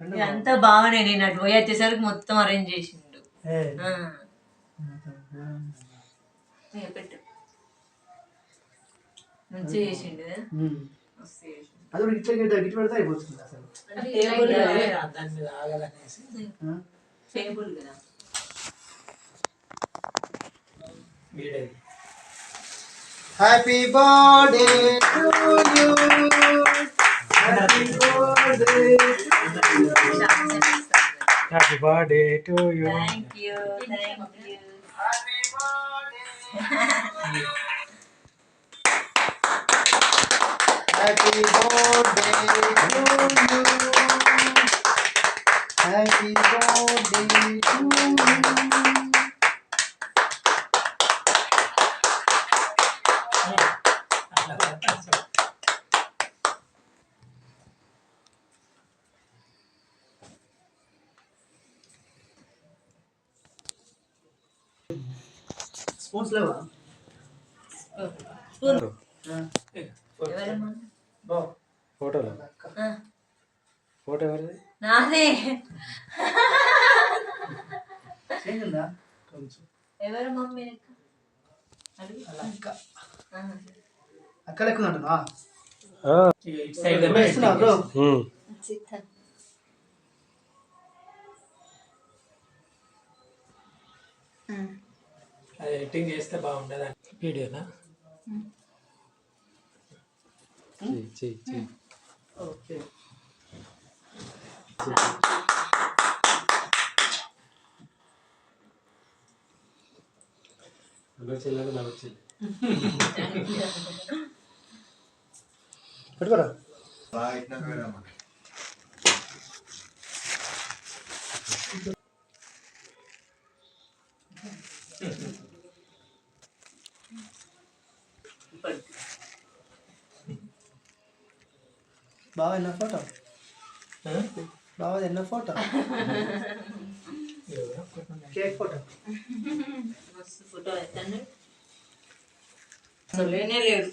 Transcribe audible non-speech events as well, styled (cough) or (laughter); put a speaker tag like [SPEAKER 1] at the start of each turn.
[SPEAKER 1] ఇదంతా బాగానే నేను అటు పోయి వచ్చేసరికి మొత్తం అరేంజ్ చేసిండు. పెట్టు. మంచిగా చేసిండు.
[SPEAKER 2] అది ఇట్లా పెడితే అయిపోతుంది అసలు.
[SPEAKER 1] టేబుల్ కదా.
[SPEAKER 2] Happy birthday
[SPEAKER 3] Happy birthday to you.
[SPEAKER 1] Thank you. Thank you.
[SPEAKER 2] Happy birthday to you. Happy birthday to you. Spoons లేవా?
[SPEAKER 3] ఫోటోలో? ఫోటో ఎవరిది?
[SPEAKER 1] నాదే. ఎవరు మమ్మీ.
[SPEAKER 2] అక్కడ ఎక్కువ
[SPEAKER 3] అది ఎడిటింగ్ చేస్తే బాగుండదు వీడియోనా?
[SPEAKER 2] ఓకే. (laughs) పెట్టుకోరా? బావ ఎన్న ఫోటో బావ ఎన్న ఫోటో కేక్ ఫోటో
[SPEAKER 1] మస్తు ఫోటో ఎత్తండి అసలు లేనే లేడు